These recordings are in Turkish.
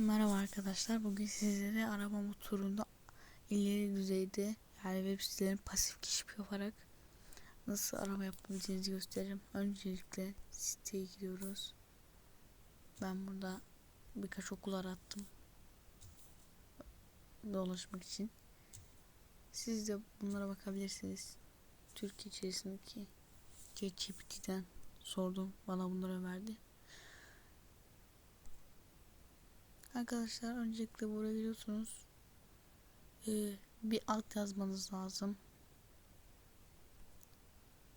Merhaba arkadaşlar. Bugün sizlere arama motorunda ileri düzeyde yani web sitelerin pasif keşif yaparak nasıl arama yapabileceğinizi göstereceğim. Öncelikle siteye giriyoruz. Ben burada birkaç okul arattım. Dolaşmak için. Siz de bunlara bakabilirsiniz. Türkiye içerisindeki ChatGPT'den sordum. Bana bunları verdi. Arkadaşlar öncelikle buraya giriyorsunuz. Ee, bir alt yazmanız lazım.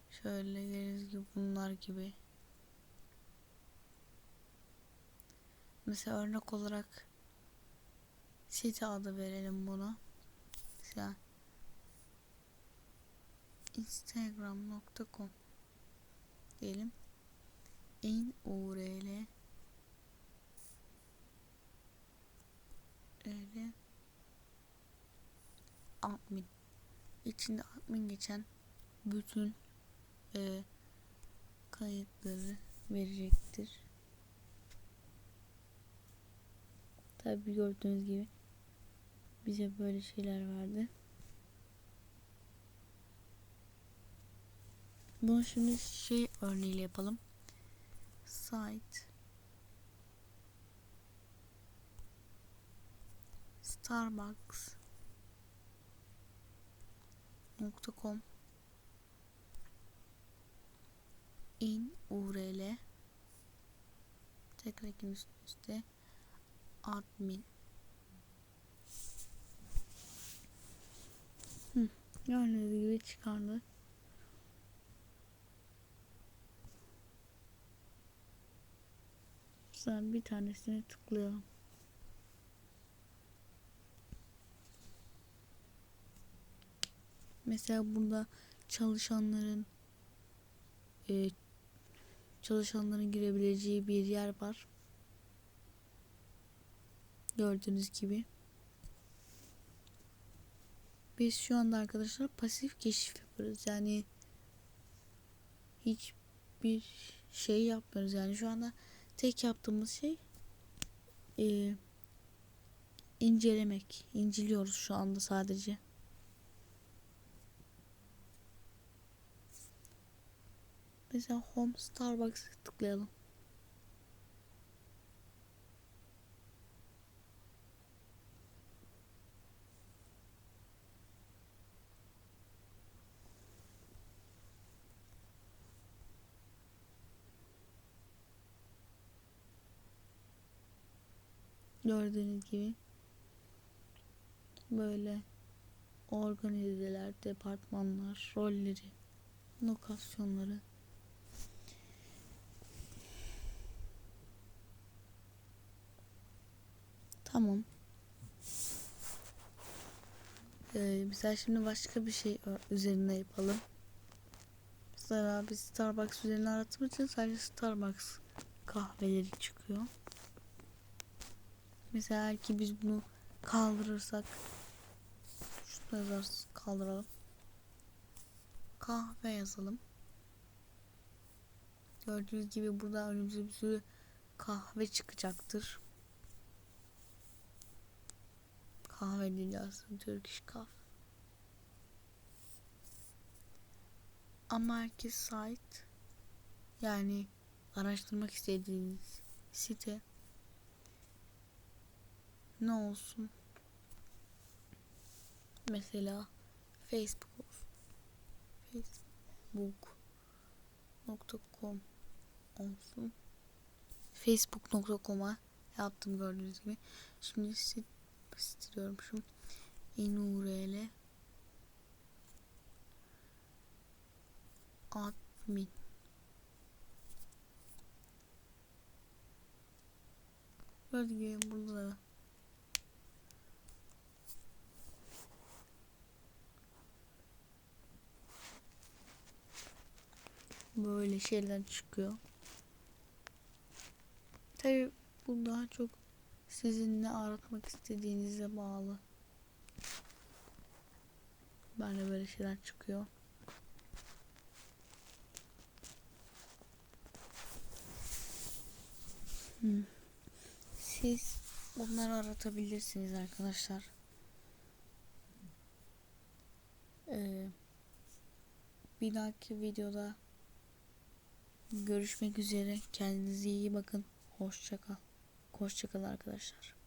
Şöyle gördüğünüz gibi bunlar gibi. Mesela örnek olarak site adı verelim buna. Mesela instagram.com diyelim. in url admin içinde admin geçen bütün e, kayıtları verecektir. Tabi gördüğünüz gibi bize böyle şeyler verdi. Bunu şimdi şey örneğiyle yapalım. Site starbucks.com in url tekrar üst üste admin Hı, gördüğünüz gibi çıkardı. Sen bir tanesini tıklayalım. Mesela burada çalışanların e, çalışanların girebileceği bir yer var. Gördüğünüz gibi. Biz şu anda arkadaşlar pasif keşif yapıyoruz. Yani hiçbir şey yapmıyoruz. Yani şu anda tek yaptığımız şey e, incelemek. İnceliyoruz şu anda sadece. Mesela Home Starbucks'a tıklayalım. Gördüğünüz gibi böyle organizeler, departmanlar, rolleri, lokasyonları Tamam. Ee, mesela şimdi başka bir şey üzerine yapalım. Mesela biz Starbucks üzerine arattığımız için sadece Starbucks kahveleri çıkıyor. Mesela ki biz bunu kaldırırsak şunu yazarız kaldıralım. Kahve yazalım. Gördüğünüz gibi burada önümüze bir sürü kahve çıkacaktır. Kahve dünyası Turkish Kahve. Ama herkes site yani araştırmak istediğiniz site ne olsun? Mesela Facebook Facebook.com olsun. Facebook.com'a yaptım gördüğünüz gibi. Şimdi sit şu inurl admin. Gördüğünüz gibi burada da. Böyle şeyler çıkıyor. Tabi bu daha çok sizin ne aratmak istediğinize bağlı. Böyle böyle şeyler çıkıyor. Hmm. Siz Bunları aratabilirsiniz arkadaşlar. Ee, bir dahaki videoda görüşmek üzere. Kendinize iyi bakın. Hoşça kal. Hoşça kal arkadaşlar.